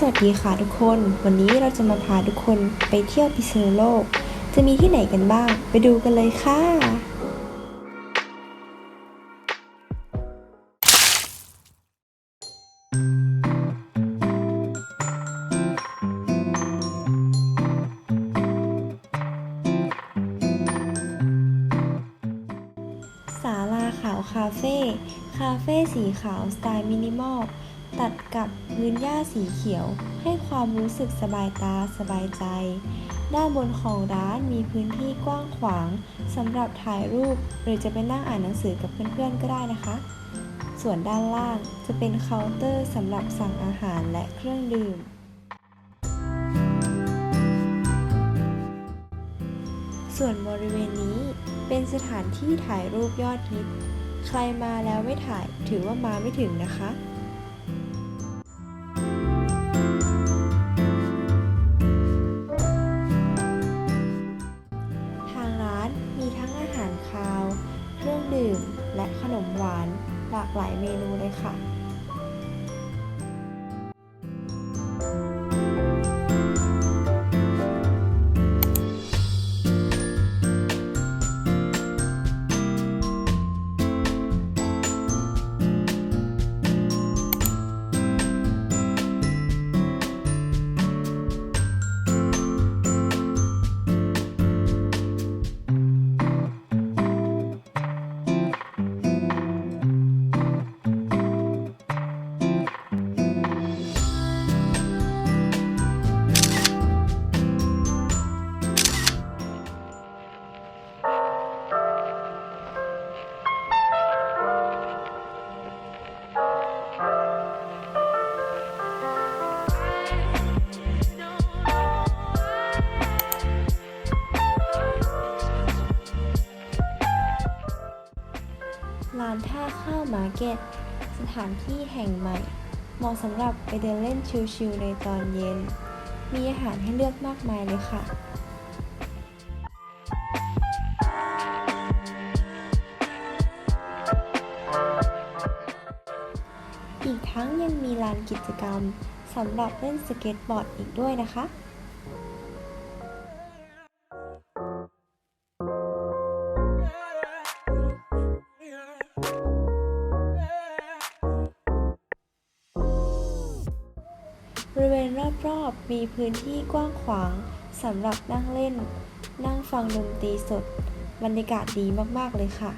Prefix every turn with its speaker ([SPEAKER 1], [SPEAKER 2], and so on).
[SPEAKER 1] สวัสดีค่ะทุกคน วันนี้เราจะมาพาทุกคนไปเที่ยวพิษณุโลก จะมีที่ไหนกันบ้าง ไปดูกันเลยค่ะ ศาลาขาวคาเฟ่ คาเฟ่สีขาวสไตล์มินิมอล ตัดกับพื้นหญ้าสีเขียว ให้ความรู้สึกสบายตาสบายใจ ด้านบนของร้านมีพื้นที่กว้างขวางสำหรับถ่ายรูป หรือจะไปนั่งอ่านหนังสือกับเพื่อนๆก็ได้นะคะ ส่วนด้านล่างจะเป็นเคาน์เตอร์สำหรับสั่งอาหารและเครื่องดื่มส่วนบริเวณนี้เป็นสถานที่ถ่ายรูปยอดฮิต ใครมาแล้วไม่ถ่ายถือว่ามาไม่ถึงนะคะ ดื่ม และขนมหวานหลากหลายเมนูเลยค่ะ ร้านท่าข้าวมาร์เก็ต สถานที่แห่งใหม่ เหมาะสำหรับไปเดินเล่นชิลๆในตอนเย็น มีอาหารให้เลือกมากมายเลยค่ะอีกทั้งยังมีลานกิจกรรมสำหรับเล่นสเก็ตบอร์ดอีกด้วยนะคะ ริเวณรอบๆ มีพื้นที่กว้างขวางสำหรับนั่งเล่น นั่งฟังดนตรีสด บรรยากาศดีมากๆเลยค่ะ